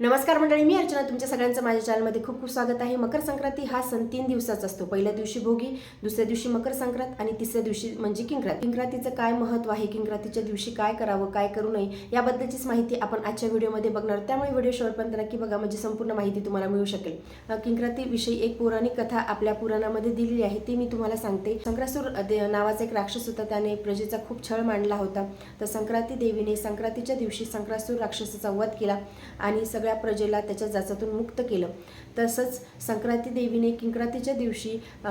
नमस्कार मंडळी मी अर्चना. तुमच्या सगळ्यांचं माझ्या चॅनलमध्ये खूप खूप स्वागत आहे. मकर संक्रांती हा सण तीन दिवसाचा असतो. पहिल्या दिवशी भोगी दुसऱ्या दिवशी मकर संक्रांत आणि तिसऱ्या दिवशी म्हणजे किंक्रांत. किंक्रांतीचं काय महत्त्व आहे? किंक्रांतीच्या दिवशी काय करावं? काय करू नये? याबद्दलचीच माहिती आपण आजच्या व्हिडिओमध्ये बघणार. त्यामुळे व्हिडिओ शेवटपर्यंत नक्की बघा. म्हणजे संपूर्ण माहिती तुम्हाला मिळू शकेल. किंक्रांतीविषयी एक पौराणिक कथा आपल्या पुराणामध्ये दिलेली आहे. ती मी तुम्हाला सांगते. संक्रासूर दे- नावाचा एक राक्षस होता. त्याने प्रजेचा खूप छळ मांडला होता. तर संक्रांती देवीने संक्रांतीच्या दिवशी संक्रासूर राक्षसाचा वध केला आणि सगळ्या प्रजेला त्याच्या जाचातून मुक्त केलं. तसंच संक्रांती देवीने किंक्रातीच्या दिवशी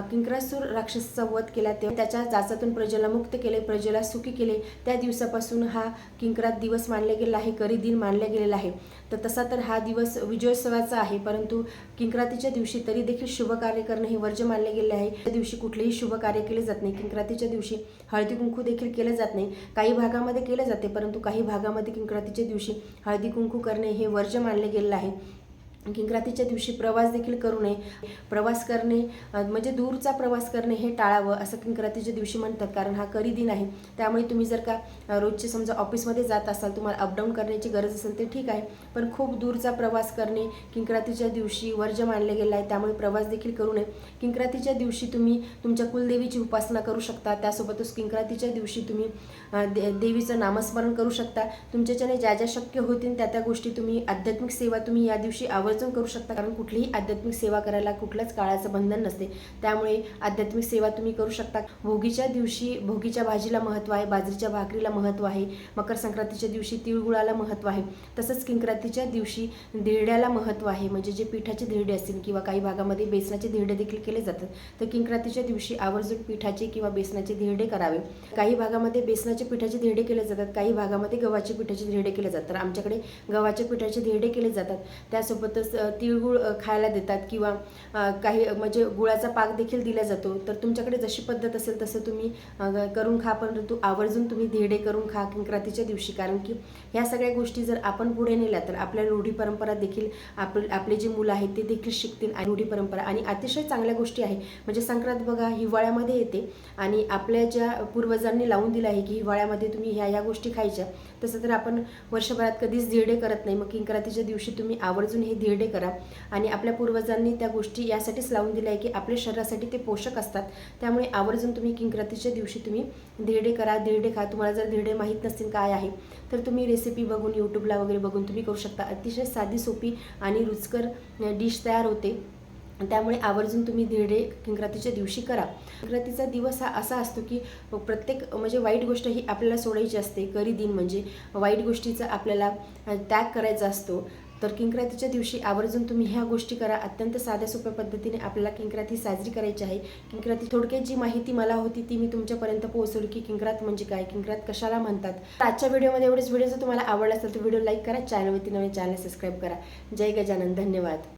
किंक्रासूर राक्षसाचा वध केला. तेव्हा त्याच्या जाचातून प्रजेला मुक्त केले प्रजेला सुखी केले. त्या दिवसापासून हा किंक्रात दिवस मानला गेला आहे करी दिन मानला गेलेला आहे. तर तसा तर हा दिवस विजयोत्सवाचा आहे परंतु किंक्रातीच्या दिवशी तरी देखील शुभ कार्य करणं हे वर्ज्य मानले गेले आहे. त्या दिवशी कुठलेही शुभ कार्य केले जात नाही. किंक्रातीच्या दिवशी हळदी कुंकू देखील केलं जात नाही. काही भागामध्ये केलं जाते परंतु काही भागामध्ये किंक्रातीच्या दिवशी हळदी कुंकू करणे हे वर्ज्य मानले गेलेलं आहे किंक्रातीच्या दिवशी प्रवास देखील करू नये. प्रवास करणे म्हणजे दूरचा प्रवास करणे हे टाळावं असं किंक्रातीच्या दिवशी म्हणतात. कारण हा करी दिन आहे. त्यामुळे तुम्ही जर का रोजचे समजा ऑफिसमध्ये जात असाल तुम्हाला अपडाऊन करण्याची गरज असेल ते ठीक आहे. पण खूप दूरचा प्रवास करणे किंक्रातीच्या दिवशी वर्ज मानले गेलं आहे त्यामुळे प्रवास देखील करू नये. किंक्रातीच्या दिवशी तुम्ही तुमच्या कुलदेवीची उपासना करू शकता. त्यासोबतच किंक्रातीच्या दिवशी तुम्ही दे देवीचं नामस्मरण करू शकता. तुमच्याच्याने ज्या ज्या शक्य होतील त्या त्या गोष्टी तुम्ही आध्यात्मिक सेवा तुम्ही या दिवशी आवर्जून करू शकता कारण कुठलीही आध्यात्मिक सेवा करायला कुठल्याच काळाचं बंधन नसते. त्यामुळे आध्यात्मिक सेवा तुम्ही करू शकता. भोगीच्या दिवशी भोगीच्या भाजीला महत्त्व आहे बाजरीच्या भाकरीला महत्त्व आहे मकर संक्रांतीच्या दिवशी तिळगुळाला महत्त्व आहे तसंच किंक्रांतीच्या दिवशी धिरड्याला महत्त्व आहे. म्हणजे जे पिठाचे धिरडे असतील किंवा काही भागामध्ये बेसनाचे धिरडे देखील केले जातात तर किंक्रांतीच्या दिवशी आवर्जून पिठाचे किंवा बेसनाचे धिरडे करावे. काही भागामध्ये बेसनाचे पिठाचे धिरडे केले जातात काही भागामध्ये गव्हाचे पिठाचे धिरडे केले जातात. तर आमच्याकडे गव्हाच्या पिठाचे धिरडे केले जातात. त्यासोबत तस तिळगुळ खायला देतात किंवा काही म्हणजे गुळाचा पाक देखील दिला जातो. तर तुमच्याकडे जशी पद्धत असेल तसं तुम्ही करून खा परंतु आवर्जून तुम्ही धिरडे करून खा संक्रांतीच्या दिवशी. कारण की ह्या सगळ्या गोष्टी जर आपण पुढे नेल्या तर आपल्या रूढी परंपरा देखील आप आपले जे मुलं आहेत ते देखील शिकतील आणि रूढी परंपरा. आणि अतिशय चांगल्या गोष्टी आहे. म्हणजे संक्रांत बघा हिवाळ्यामध्ये येते आणि आपल्या ज्या पूर्वजांनी लावून दिलं आहे की हिवाळ्यामध्ये तुम्ही ह्या ह्या गोष्टी खायच्या. तसं तर आपण वर्षभरात कधीच धिरडे करत नाही. मग किंकरातीच्या दिवशी तुम्ही आवर्जून हे धिरडे करा. आणि आपल्या पूर्वजांनी त्या गोष्टी यासाठीच लावून दिल्या आहे की आपल्या शरीरासाठी ते पोषक असतात. त्यामुळे आवर्जून तुम्ही किंकरातीच्या दिवशी तुम्ही धिरडे करा धिरडे खा. तुम्हाला जर धिरडे माहीत नसतील काय आहे तर तुम्ही रेसिपी बघून यूट्यूबला वगैरे बघून तुम्ही करू शकता. अतिशय साधी सोपी आणि रुचकर डिश तयार होते. त्यामुळे आवर्जून तुम्ही धिरडे किंक्रांतीच्या दिवशी करा. किंक्रांतीचा दिवस हा असा असतो की प्रत्येक म्हणजे वाईट गोष्ट ही आपल्याला सोडायची असते. करी दिन म्हणजे वाईट गोष्टीचा आपल्याला त्याग करायचा असतो. तर किंक्रातीच्या दिवशी आवर्जून तुम्ही ह्या गोष्टी करा. अत्यंत साध्या सोप्या पद्धतीने आपल्याला किंक्राती साजरी करायची आहे. किंक्राती थोडक्यात जी माहिती मला होती ती मी तुमच्यापर्यंत पोहोचवली की किंक्रात म्हणजे काय? किंक्रात कशाला म्हणतात? तर आजच्या व्हिडिओमध्ये एवढेच. व्हिडिओ जर तुम्हाला आवडला असेल तर व्हिडिओ लाईक करा. चॅनलवरती नवीन चॅनल सबस्क्राईब करा. जय गजानन. धन्यवाद.